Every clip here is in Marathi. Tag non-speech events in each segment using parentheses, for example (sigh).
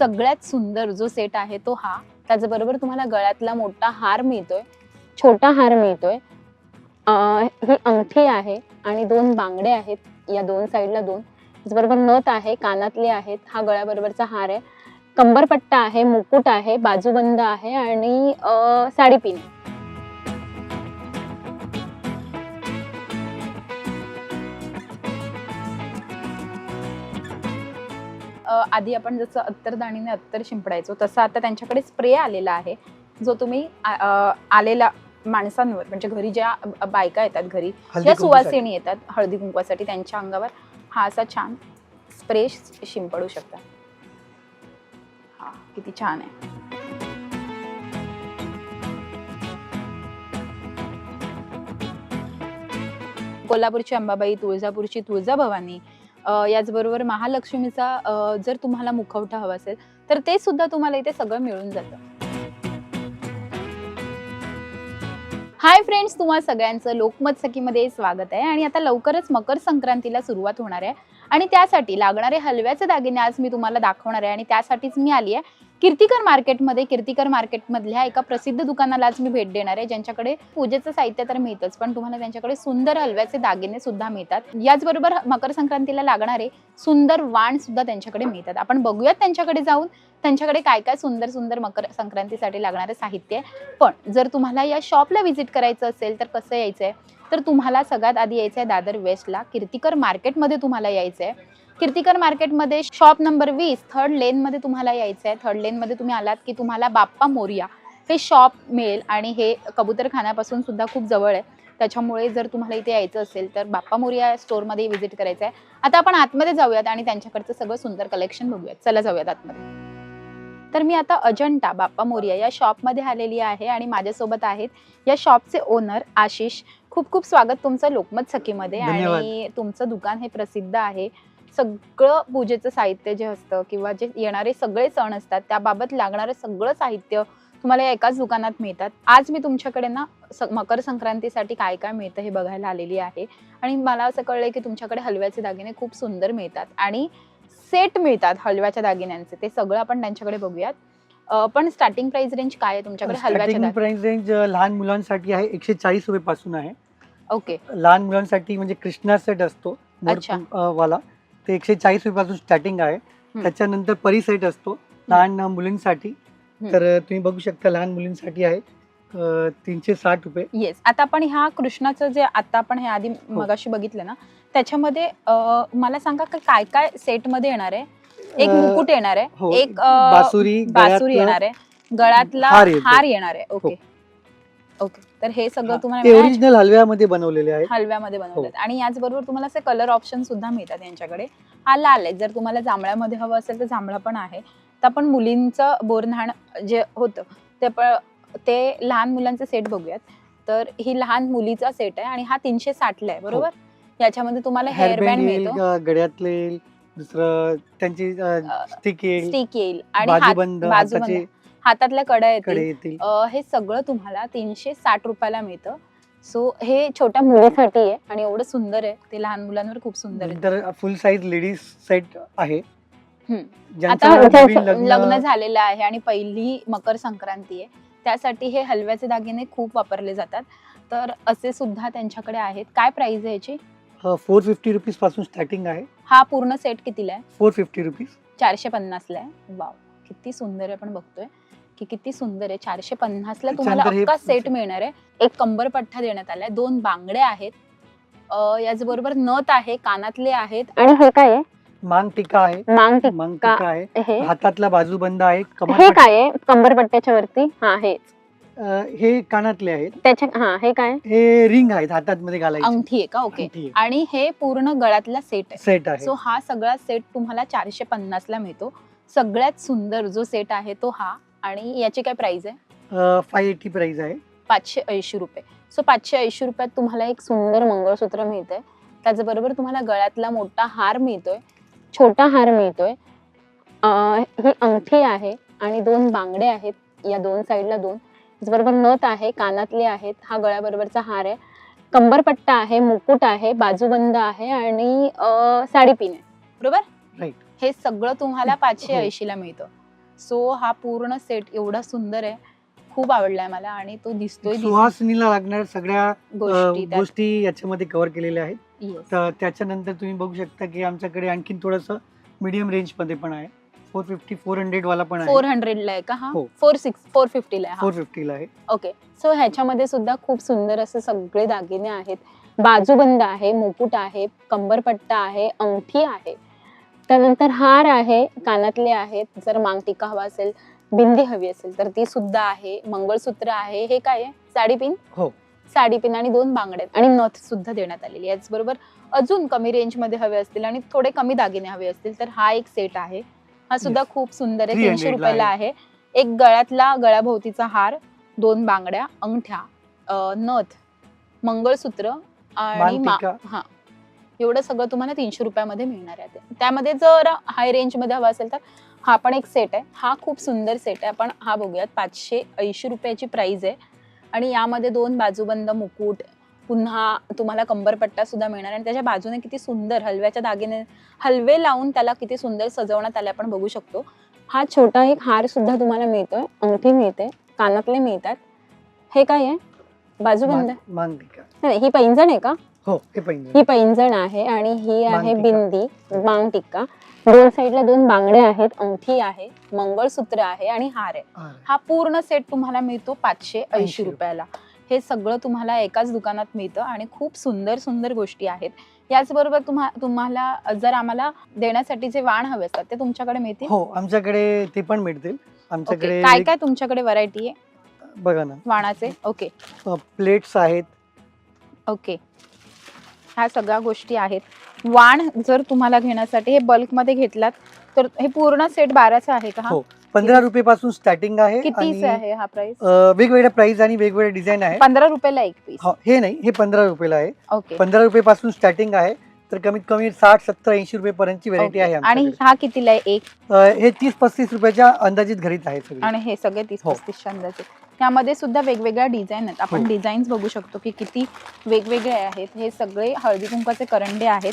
सगळ्यात सुंदर जो सेट आहे तो हा. त्याचबरोबर तुम्हाला गळ्यातला मोठा हार मिळतोय छोटा हार मिळतोय. ही अंगठी आहे आणि दोन बांगडे आहेत या दोन साईडला दोन. त्याचबरोबर नथ आहे कानातले आहेत हा गळ्याबरोबरचा हार आहे. कंबरपट्टा आहे मुकुट आहे बाजूबंद आहे आणि अं, साडीपिन आधी आपण जसं अत्तरदाणीने अत्तर शिंपडायचो तसं आता त्यांच्याकडे स्प्रे आलेला आहे जो तुम्ही आ- अ, आलेल्या माणसांवर म्हणजे घरी ज्या बायका येतात घरी ज्या. सुवासिनी येतात हळदी कुंकवासाठी त्यांच्या अंगावर हा असा छान स्प्रे शिंपडू शकता हा किती छान आहे कोल्हापूरची अंबाबाई तुळजापूरची तुळजाभवानी याचबरोबर महालक्ष्मीचा जर तुम्हाला मुखवटा हवा असेल तर ते सुद्धा तुम्हाला इथे सगळं मिळून जातं. हाय फ्रेंड्स तुम्हा सगळ्यांचं लोकमत सखीमध्ये स्वागत आहे. आणि आता लवकरच मकर संक्रांतीला सुरुवात होणार आहे. आणि त्यासाठी लागणारे हलव्याचे दागिने आज मी तुम्हाला दाखवणार आहे. आणि त्यासाठीच मी आली आहे. कीर्तिकर मार्केटमध्ये कीर्तिकर मार्केटमधल्या एका प्रसिद्ध दुकानाला आज मी भेट देणार आहे ज्यांच्याकडे पूजेचं साहित्य तर मिळतच पण तुम्हाला त्यांच्याकडे सुंदर हलव्याचे दागिने सुद्धा मिळतात. याचबरोबर मकर संक्रांतीला लागणारे सुंदर वाण सुद्धा त्यांच्याकडे मिळतात. आपण बघूयात त्यांच्याकडे जाऊन त्यांच्याकडे काय काय सुंदर सुंदर मकर संक्रांतीसाठी लागणारे साहित्य आहे. पण जर तुम्हाला या शॉपला व्हिजिट करायचं असेल तर कसं यायचं आहे तर तुम्हाला सगळ्यात आधी यायचं आहे दादर वेस्टला. कीर्तिकर मार्केटमध्ये तुम्हाला यायचं आहे कीर्तिकर मार्केटमध्ये शॉप नंबर वीस थर्ड लेनमध्ये तुम्हाला यायचं आहे. थर्ड लेनमध्ये तुम्ही आलात की तुम्हाला बाप्पा मोरिया हे शॉप मिळेल आणि हे कबूतरखान्यापासून सुद्धा खूप जवळ आहे. त्याच्यामुळे जर तुम्हाला इथे यायचं असेल तर बाप्पा मोरिया स्टोअरमध्ये व्हिजिट करायचं आहे. आता आपण आतमध्ये जाऊयात आणि त्यांच्याकडचं सगळं सुंदर कलेक्शन बघूयात. चला जाऊयात आतमध्ये. तर मी आता अजंटा बाप्पा मोरिया या शॉपमध्ये आलेली आहे आणि माझ्यासोबत आहेत या शॉपचे ओनर आशिष. खूप खूप स्वागत तुमचं लोकमत सखीमध्ये. आणि तुमचं दुकान हे प्रसिद्ध आहे. सगळं पूजेचं साहित्य जे असतं किंवा जे येणारे सगळे सण असतात त्याबाबत लागणारं सगळं साहित्य तुम्हाला या एकाच दुकानात मिळतात. आज मी तुमच्याकडे ना मकर संक्रांतीसाठी काय काय मिळतं हे बघायला आलेली आहे. आणि मला असं कळलंय की तुमच्याकडे हलव्याचे दागिने खूप सुंदर मिळतात आणि सेट मिळतात हलव्याच्या दागिन्यांचे. ते सगळं आपण त्यांच्याकडे बघूयात. पण स्टार्टिंग प्राइस रेंज काय आहे तुमच्याकडे हलव्याच्या प्राइस रेंज लहान मुलांसाठी आहे एकशे चाळीस रुपये पासून आहे. ओके. लहान मुलांसाठी म्हणजे कृष्णा सेट असतो. वाला. ते एकशे चाळीस रुपये पासून स्टार्टिंग आहे त्याच्यानंतर परी सेट असतो. लहान मुलींसाठी. तर तुम्ही बघू शकता लहान मुलींसाठी आहे तीनशे साठ रुपये. येस आता आपण ह्या कृष्णाचं जे आता आपण हे आधी मगाशी बघितलं ना त्याच्यामध्ये मला सांगा का काय काय सेटमध्ये येणार आहे? एक मुकुट येणार आहे. हो. एक बासुरी बासुरी येणार आहे. गळ्यातला हार येणार आहे. ओके ओके तर हे सगळं हा, तुम्हाला ओरिजिनल हलव्यामध्ये बनवलेले आहे हलव्यामध्ये बनवतात हो. आणि याचबरोबर तुम्हाला असे कलर ऑप्शन सुद्धा मिळतात यांच्याकडे. हा लाल आहे. जर तुम्हाला जांभळ्यामध्ये हवं असेल तर जांभळा पण आहे. तर आपण मुलींचं बोरन्हाण जे होतं ते पण ते लहान मुलांचे सेट बघूयात. तर ही लहान मुलीचा सेट आहे आणि हा तीनशे साठला आहे बरोबर? याच्यामध्ये तुम्हाला हेअर हेअरबँड बँड मिळतो. ग- गळ्यातले येईल? दुसरं त्यांची स्टिक येईल? आणि बाजूबंद हातातल्या कड्या येतील. कडे येतील. अ, हे सगळं तुम्हाला तीनशे साठ रुपयाला मिळतं. सो हे छोट्या मुलीसाठी आहे आणि एवढं सुंदर आहे. ते लहान मुलांवर खूप सुंदर आहे. नंतर फुल साईज लेडीज सेट आहे. हम्म. ज्यांचं आता लग्न झालेलं आहे आणि पहिली मकर संक्रांती आहे. त्यासाठी हे हलव्याचे दागिने खूप वापरले जातात. तर असे सुद्धा त्यांच्याकडे आहेत. काय प्राइस आहे याची? फोर फिफ्टी रुपीजपासून स्टार्टिंग आहे. हा पूर्ण सेट कितीला आहे? फोर फिफ्टी रुपीज चारशे पन्नासला आहे. वाव किती सुंदर आहे आपण बघतोय की किती सुंदर आहे. चारशे पन्नासला तुम्हाला त्याच्यानंतर हे- अख्खा सेट मिळणार आहे. एक कंबरपट्टा देण्यात आलाय. दोन बांगडे आहेत. अ, याचबरोबर नथ आहे कानातले आहेत. आणि हे काय आहे? मांग टिका आहे. मांग मांग टिका आहे. हे हातातला बाजूबंद आहे. कमर हे काय आहे? कंबरपट्ट्याच्या वरती? हा हे. हे कानातले आहेत. त्याच्या हा हे काय? हे रिंग आहेत हातात मध्ये घालायचे. अंगठी आहे का? ओके. आणि हे पूर्ण गळ्यातला सेट आहे. सेट आहे. सो हा सगळा सेट तुम्हाला चारशे पन्नास ला मिळतो. सगळ्यात सुंदर जो सेट आहे तो हा. आणि याची काय प्राइस आहे? फाय एटी प्राइस आहे. पाचशे ऐंशी रुपये. सो पाचशे ऐंशी रुपयात तुम्हाला एक सुंदर मंगळसूत्र मिळतंय. त्याचबरोबर तुम्हाला गळ्यातला मोठा हार मिळतोय. छोटा हार मिळतोय. ही अंगठी आहे आणि दोन बांगडे आहेत. या दोन साईडला दोन. त्याचबरोबर नथ आहे कानातले आहेत. हा गळ्याबरोबरचा हार आहे. कंबरपट्टा आहे मुकुट आहे बाजूबंद आहे आणि साडीपिन आहे. बरोबर? Right. हे सगळं तुम्हाला (laughs) पाचशे हो. ऐंशी ला मिळतं. सो हा पूर्ण सेट एवढा सुंदर आहे. खूप आवडलाय मला आणि तो दिसतोय दिस- सुहासनीला लागणाऱ्या सगळ्या गोष्टी याच्यामध्ये कव्हर केलेल्या आहेत. तर त्याच्यानंतर तुम्ही बघू शकता की आमच्याकडे आणखीन थोडंसं मीडियम रेंजमध्ये पण आहे. फोर फिफ्टी फोर हंड्रेड वाला पण फोर आहे हंड्रेडला आहे का? हा. फोर सिक्स फोर फिफ्टीला आहे फोर हा फिफ्टीला आहे. ओके सो ह्याच्यामध्ये सुद्धा खूप सुंदर असे सगळे दागिने आहेत. बाजूबंद आहे मुकुट आहे कंबरपट्टा आहे अंगठी आहे. त्यानंतर हार आहे कानातले आहेत. जर मांगटिका हवा असेल बिंदी हवी असेल तर ती सुद्धा आहे. मंगळसूत्र आहे. हे काय आहे? साडीपिन हो. साडीपिन आणि दोन बांगड्या. आणि नथ सुद्धा देण्यात आलेली याचबरोबर अजून कमी रेंजमध्ये हवे असतील आणि थोडे कमी दागिने हवे असतील तर हा एक सेट आहे. हा सुद्धा खूप सुंदर आहे. 300 तीनशे रुपयाला आहे. एक गळ्यातला गळ्याभोवतीचा हार दोन बांगड्या अंगठ्या नथ मंगळसूत्र आणि हा. एवढं सगळं तुम्हाला तीनशे रुपयामध्ये मिळणार आहे ते. त्यामध्ये जर हाय रेंजमध्ये हवं हवा असेल तर हा पण एक सेट आहे. हा खूप सुंदर सेट आहे. आपण हा बघूयात. पाचशे ऐंशी रुपयाची प्राईज आहे. आणि यामध्ये दोन बाजूबंद मुकुट पुन्हा तुम्हाला कंबरपट्टा सुद्धा मिळणार आणि त्याच्या बाजूने किती सुंदर हलव्याच्या दागिने हलवे लावून त्याला किती सुंदर सजवण्यात आले आपण बघू शकतो. हा छोटा एक हार सुद्धा तुम्हाला मिळतोय. अंगठी मिळते. कानातले मिळतात. हे काय आहे? बाजूबंद? नाही, ही पैंजण आहे का? हो हे पैंजण. ही पैंजण आहे आणि ही आहे बिंदी मांग टिक्का. दोन साईडला दोन बांगड्या आहेत अंगठी आहे मंगळसूत्र आहे आणि हार आहे. हा पूर्ण सेट तुम्हाला मिळतो पाचशे ऐंशी 80 रुपयाला. हे सगळं तुम्हाला एकाच दुकानात मिळतं आणि खूप सुंदर सुंदर गोष्टी आहेत. याचबरोबर तुम्हा तुम्हाला जर आम्हाला देण्यासाठी जे वाण हवे असतात ते तुमच्याकडे मिळतील? हो आमच्याकडे ते पण मिळतील. आमच्याकडे काय काय तुमच्याकडे व्हरायटी आहे? बघा ना. वाणाचे? ओके. प्लेट्स आहेत. ओके. ह्या सगळ्या गोष्टी आहेत. वाण जर तुम्हाला घेण्यासाठी हे बल्कमध्ये घेतलात तर हे पूर्ण सेट बाराचा आहे का? हा. हो. पंधरा रुपये पासून स्टार्टिंग आहे कितीच आणि, आहे हा प्राइस अ, वेगवेगळ्या प्राइस आणि वेगवेगळे डिझाईन आहे पंधरा रुपयाला एक पीस हो, हे नाही हे पंधरा रुपयाला आहे. ओके. पंधरा रुपये पासून स्टार्टिंग आहे तर कमीत कमी साठ सत्तर ऐंशी रुपये पर्यंतची व्हेरायटी ओके. आहे आणि आमच्याकडे. हा कितीला आहे? एक. अ, हे तीस पस्तीस रुपयाच्या अंदाजित घरीच आहे सगळे. आणि हे सगळे तीस हो. पस्तीस अंदाजे त्यामध्ये सुद्धा वेगवेगळ्या डिझाईन आहेत. आपण हो. डिझाईन्स बघू शकतो की किती वेगवेगळे आहेत. हे सगळे हळदी कुंकाचे करंडे आहेत.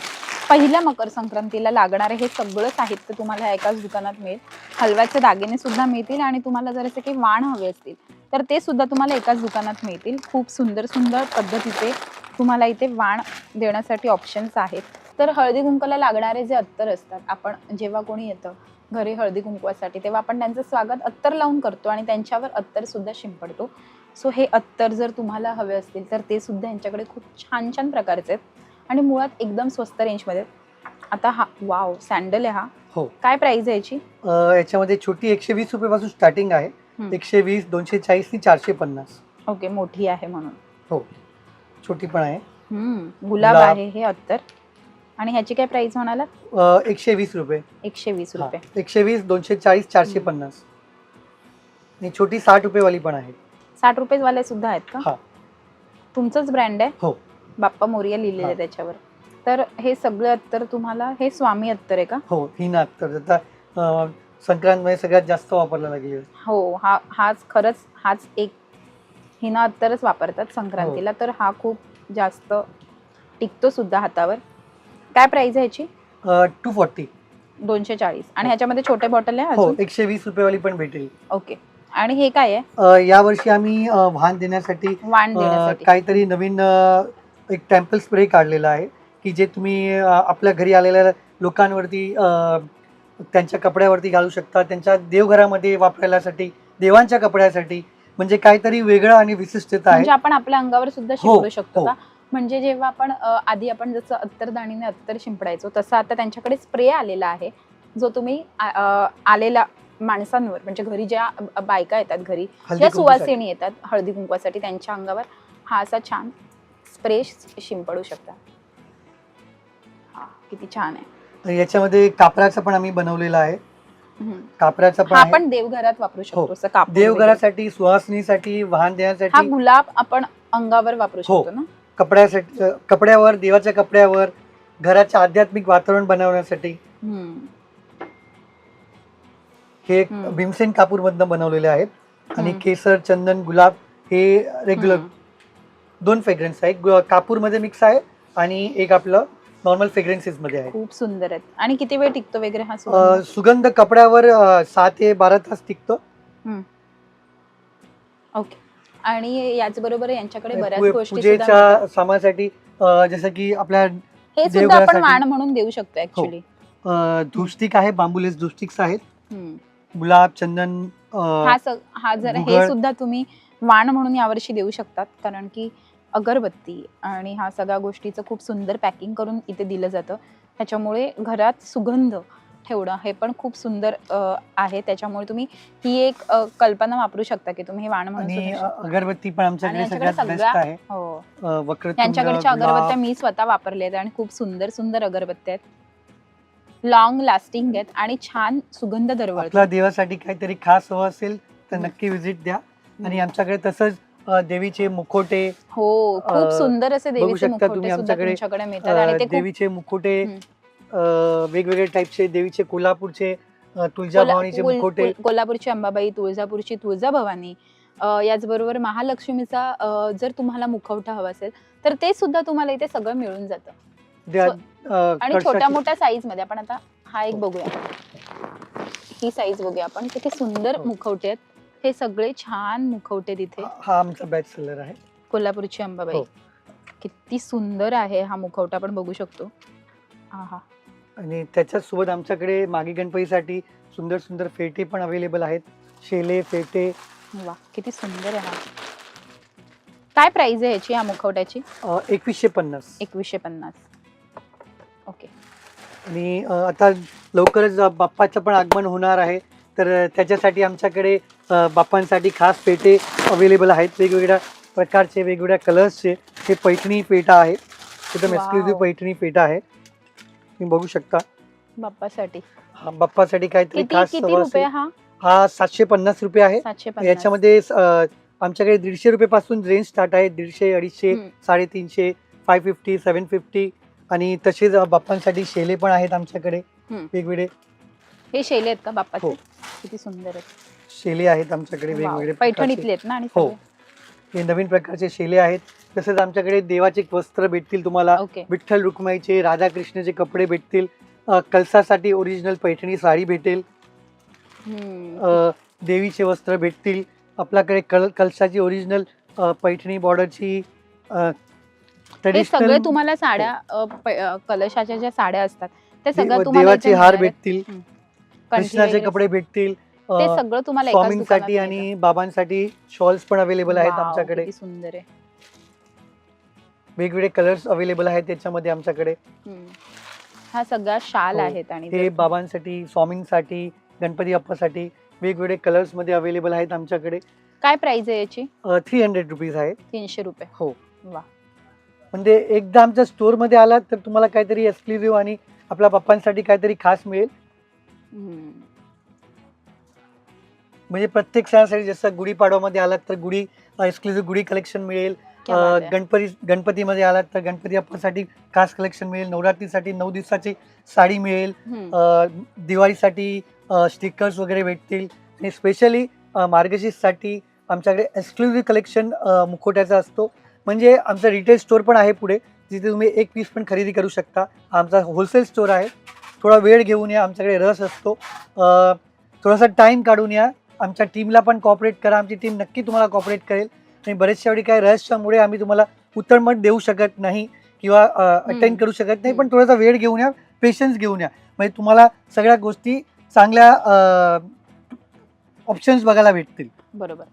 पहिल्या मकर संक्रांतीला लागणारे हे सगळं साहित्य तुम्हाला एकाच दुकानात मिळेल. हलव्याचे दागिने सुद्धा मिळतील आणि तुम्हाला जर असे काही वाण हवे असतील तर ते सुद्धा तुम्हाला एकाच दुकानात मिळतील. खूप सुंदर सुंदर पद्धतीचे तुम्हाला इथे वाण देण्यासाठी ऑप्शन्स आहेत. तर हळदी कुंकाला लागणारे जे अत्तर असतात आपण जेव्हा कोणी येतं घरी हळदी कुंकवासाठी तेव्हा आपण त्यांचं स्वागत अत्तर लावून करतो आणि त्यांच्यावर अत्तर सुद्धा शिंपडतो. सो हे अत्तर जर तुम्हाला हवे असतील तर ते सुद्धा यांच्याकडे खूप छान छान प्रकारचे आहेत. आणि मुळात एकदम स्वस्त रेंजमध्ये. आता हा वाव सँडल आहे हा. हो. काय प्राइस आहे याची? याच्यामध्ये छोटी एकशे वीस रुपये पासून स्टार्टिंग आहे. एकशे वीस दोनशे चाळीस ते चारशे पन्नास. ओके मोठी आहे म्हणून. हो. छोटी पण आहे. गुलाब. आहे हे अत्तर. आणि ह्याची काय प्राइस म्हणाला अ, एकशे वीस रुपये एकशे वीस हा. रुपये एकशे वीस दोनशे चाळीस चारशे हम्म. पन्नास आणि छोटी साठ रुपये वाली पण आहे साठ रुपये वाले सुद्धा आहेत का हा. तुमचंच ब्रँड आहे हो. बाप्पा मोरिया लिहिलेलं आहे हा. त्याच्यावर तर हे सगळं अत्तर तुम्हाला हे स्वामी अत्तर आहे का हो ही ना तर आता अ, संक्रांतमध्ये सगळ्यात जास्त वापरला लागली हो हा हाच खरंच हाच एक हिना अत्तरच वापरतात संक्रांतीला हो. तर हा खूप जास्त टिकतो सुद्धा हातावर काय प्राइस आहे ह्याची? टू फॉर्टी दोनशे चाळीस आणि ह्याच्यामध्ये छोटे बॉटल आहे हो अजून? एकशे वीस रुपये वाली पण भेटेल. ओके. आणि हे काय आहे? अ, यावर्षी आम्ही अ, वाहन देण्यासाठी वाण अ, देण्यासाठी. काहीतरी नवीन अ, एक टेम्पल स्प्रे काढलेला आहे की जे तुम्ही अ, आपल्या घरी आलेल्या लोकांवरती अ, त्यांच्या कपड्यावरती घालू शकता त्यांच्या देवघरामध्ये वापरायसाठी देवांच्या कपड्यासाठी म्हणजे काहीतरी वेगळं आणि विशिष्टता आहे. म्हणजे आपण आपल्या अंगावर सुद्धा हो, शिंपडू शकतो हो. का? म्हणजे जेव्हा आपण आधी आपण जसं अत्तरदाणीने अत्तर शिंपडायचो तसं आता त्यांच्याकडे स्प्रे आलेला आहे जो तुम्ही आ- अ, आलेल्या माणसांवर म्हणजे घरी ज्या बायका येतात घरी ज्या. सुवासिनी येतात हळदी कुंकवासाठी त्यांच्या अंगावर हा असा छान स्प्रे शिंपडू शकता हा किती छान आहे याच्यामध्ये कापराचं पण आम्ही बनवलेलं आहे. कापराचं पण आपण देवघरात वापरू शकतो हो. वगैरे. देवघरासाठी सुहासनीसाठी वाहन हा देण्यासाठी गुलाब आपण अंगावर वापरू हो. शकतो ना कपड्यासाठी कपड्यावर देवाच्या कपड्यावर घराचे आध्यात्मिक वातावरण बनवण्यासाठी. हे. भीमसेन कापूर मधनं बनवलेले आहेत आणि. केसर चंदन गुलाब हे रेग्युलर. दोन फ्रेग्रन्स आहेत गु- कापूरमध्ये मिक्स आहे आणि एक आपलं नॉर्मल फ्रेग्रन्सेस मध्ये आहे खूप सुंदर आहेत आणि किती वेळ टिकतो वगैरे हा सुगंध? कपड्यावर सहा ते बारा तास टिकतो ओके आणि याचबरोबर यांच्याकडे बऱ्याच गोष्टी सुद्धा. पूजेच्या अ, जसं की आपल्या हे सुद्धा आपण देवघरासाठी- वाण म्हणून देऊ शकतो ऍक्च्युली अ, धूपस्टिक आहे बांबुलेस धूपस्टिक्स आहेत गुलाब चंदन अ, हा हा जर हे. सुद्धा तुम्ही वाण म्हणून यावर्षी देऊ शकतात कारण की अगरबत्ती आणि हा सगळ्या गोष्टीचं खूप सुंदर पॅकिंग करून इथे दिलं जातं त्याच्यामुळे घरात सुगंध ठेवणं हे पण खूप सुंदर अ, आहे. त्याच्यामुळे तुम्ही ही एक अ, कल्पना वापरू शकता की तुम्ही हे वाण म्हणून आणि शकता. अगरबत्ती पण आमच्याकडे यांच्याकडे सगळ्यात बेस्ट सगळ्या- आहे. हो. अ, वक्रतुंड, यांच्याकडच्या गुलाब, अगरबत्त्या मी स्वतः वापरल्या आहेत आणि खूप सुंदर सुंदर अगरबत्त्या आहेत. लॉंग लास्टिंग आहेत आणि छान सुगंध दरवळतो. आपल्या देवासाठी काहीतरी खास हवं असेल तर. नक्की विजिट द्या. आणि आमच्याकडे तसच अ, देवीचे मुखोटे हो खूप अ, सुंदर असे बघू देवीचे शकता मुखवटे तुम्ही सुद्धा आमच्याकडे, तुमच्याकडे अ, मिळतात. आणि ते खूप देवीचे मुखोटे हम्म. वेगवेगळे टाईपचे देवीचे कोल्हापूरचे तुळजाभवानीचे मुखोटे कोल- कोल्हापूरची अंबाबाई तुळजापूरची तुळजाभवानी याचबरोबर महालक्ष्मीचा जर तुम्हाला मुखवटा हवा असेल तर ते सुद्धा तुम्हाला इथे सगळं मिळून जातं. आणि छोट्या मोठ्या साईजमध्ये. आपण आता हा एक बघूया. ही साईज बघूया आपण. किती सुंदर हो. मुखवटे आहेत. हे सगळे छान मुखवटे तिथे. हा- हा आमचा बॅच सेलर आहे. कोल्हापूरची अंबाबाई. हो. किती सुंदर आहे हा मुखवटा. आपण बघू शकतो. आहा. आणि त्याच्याच सोबत आमच्याकडे मागी गणपतीसाठी सुंदर सुंदर फेटे पण अवेलेबल आहेत. शेले फेटे. वा किती सुंदर आहे हा. काय प्राइस आहे याची या मुखवट्याची? एकवीसशे पन्नास. एकवीसशे पन्नास. ओके आणि अ, आता लवकरच अ, बाप्पाचं पण आगमन होणार आहे. तर अ, त्याच्यासाठी आमच्याकडे अ, बाप्पांसाठी खास पेटे अवेलेबल आहेत. वेगवेगळ्या प्रकारचे वेगवेगळ्या कलर्सचे हे पैठणी पेटा आहे एकदम Wow. एक्सक्लुझिव्ह पैठणी पेटा आहे. तुम्ही बघू शकता बाप्पासाठी हा बाप्पासाठी काहीतरी किती खास किती हवं रुपये असेल. हा हा सातशे पन्नास रुपये आहे सातशे पन्नास याच्यामध्ये अ, आमच्याकडे दीडशे रुपये पासून रेंज स्टार्ट आहे दीडशे अडीचशे हम्म. साडेतीनशे फाय फिफ्टी सेवन फिफ्टी आणि तसेच अ, बाप्पांसाठी शेले पण आहेत आमच्याकडे हम्म. वेगवेगळे हे शेले आहेत का बाप्पाचे हो. किती सुंदर आहेत शेले आहेत आमच्याकडे. वेगवेगळे प्रकारचे. पैठणीतले आहेत ना आणि हो. सगळे? हे नवीन प्रकारचे शेले आहेत तसेच आमच्याकडे देवाचे वस्त्र भेटतील तुम्हाला. ओके विठ्ठल रुक्माईचे राधाकृष्णाचे कपडे भेटतील. अ, कलसासाठी ओरिजिनल पैठणी साडी भेटेल. हम्म. अ, देवीचे वस्त्र भेटतील. आपल्याकडे कल कलसाची ओरिजिनल पैठणी बॉर्डरची हे ट्रेडिशनल सगळे तुम्हाला साड्या अ, प- अ, कलशाच्या ज्या साड्या असतात ते सगळं तुम्हाला देवाचे इथे हार मिळणार आहेत. भेटतील. कंठी कृष्णाचे वगैरे. कपडे भेटतील. अ, सगळं तुम्हाला एकाच दुकानात स्वामींसाठी मिळतं. आणि बाबांसाठी शॉल्स पण अवेलेबल आहेत Wow, आमच्याकडे. किती सुंदर आहे. वेगवेगळे कलर्स अवेलेबल आहेत त्याच्यामध्ये आमच्याकडे. हा सगळा शाल हो. आहेत आणि जर- बाबांसाठी स्वामींसाठी गणपती बाप्पासाठी वेगवेगळे कलर्समध्ये अवेलेबल आहेत आमच्याकडे. काय प्राइस आहे याची? थ्री हंड्रेड रुपीज आहे. तीनशे रुपये. हो. वा. म्हणजे एकदा आमच्या स्टोरमध्ये आलात तर तुम्हाला काहीतरी एक्सक्लुझिव्ह आणि आपल्या बाप्पांसाठी काहीतरी खास मिळेल. हम्म. म्हणजे प्रत्येक सणासाठी जसं गुढीपाडवामध्ये आलात तर गुढी एक्सक्लुझिव्ह गुढी कलेक्शन मिळेल. बात. गणपती गणपतीमध्ये आलात तर गणपती बाप्पासाठी खास कलेक्शन मिळेल नवरात्रीसाठी नऊ दिवसाची साडी मिळेल दिवाळीसाठी स्टिकर्स वगैरे भेटतील आणि स्पेशली मार्गशीर्षसाठी आमच्याकडे एक्सक्लुझिव्ह कलेक्शन मुखोट्याचा असतो. म्हणजे आमचं रिटेल स्टोर पण आहे पुढे जिथे तुम्ही एक पीस पण खरेदी करू शकता. आमचा होलसेल स्टोर आहे. थोडा वेळ घेऊन या आमच्याकडे रस असतो. थोडासा टाईम काढून या. आमच्या टीमला पण कॉपरेट करा. आमची टीम नक्की तुम्हाला कॉपरेट करेल. आणि बरेचशा वेळी काय रहस्यामुळे आम्ही तुम्हाला उत्तरमत देऊ शकत नाही किंवा अटेंड. करू शकत नाही पण. थोडासा वेळ घेऊन या पेशन्स घेऊन या म्हणजे तुम्हाला सगळ्या गोष्टी चांगल्या ऑप्शन्स बघायला भेटतील बरोबर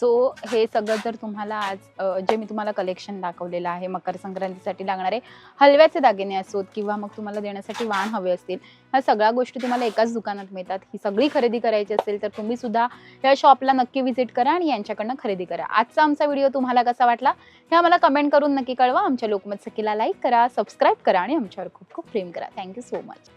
सो हे सगळं जर तुम्हाला आज जे मी तुम्हाला कलेक्शन दाखवलेलं आहे मकर संक्रांतीसाठी लागणारे हलव्याचे दागिने असोत किंवा मग तुम्हाला देण्यासाठी वाण हवे असतील ह्या सगळ्या गोष्टी तुम्हाला एकाच दुकानात मिळतात. ही सगळी खरेदी करायची असेल तर तुम्ही सुद्धा या शॉपला नक्की व्हिजिट करा आणि यांच्याकडनं खरेदी करा. आजचा आमचा व्हिडिओ तुम्हाला कसा वाटला? हे आम्हाला कमेंट करून नक्की कळवा. आमच्या लोकमत सखीला लाईक करा सबस्क्राईब करा आणि आमच्यावर खूप खूप प्रेम करा. Thank you so much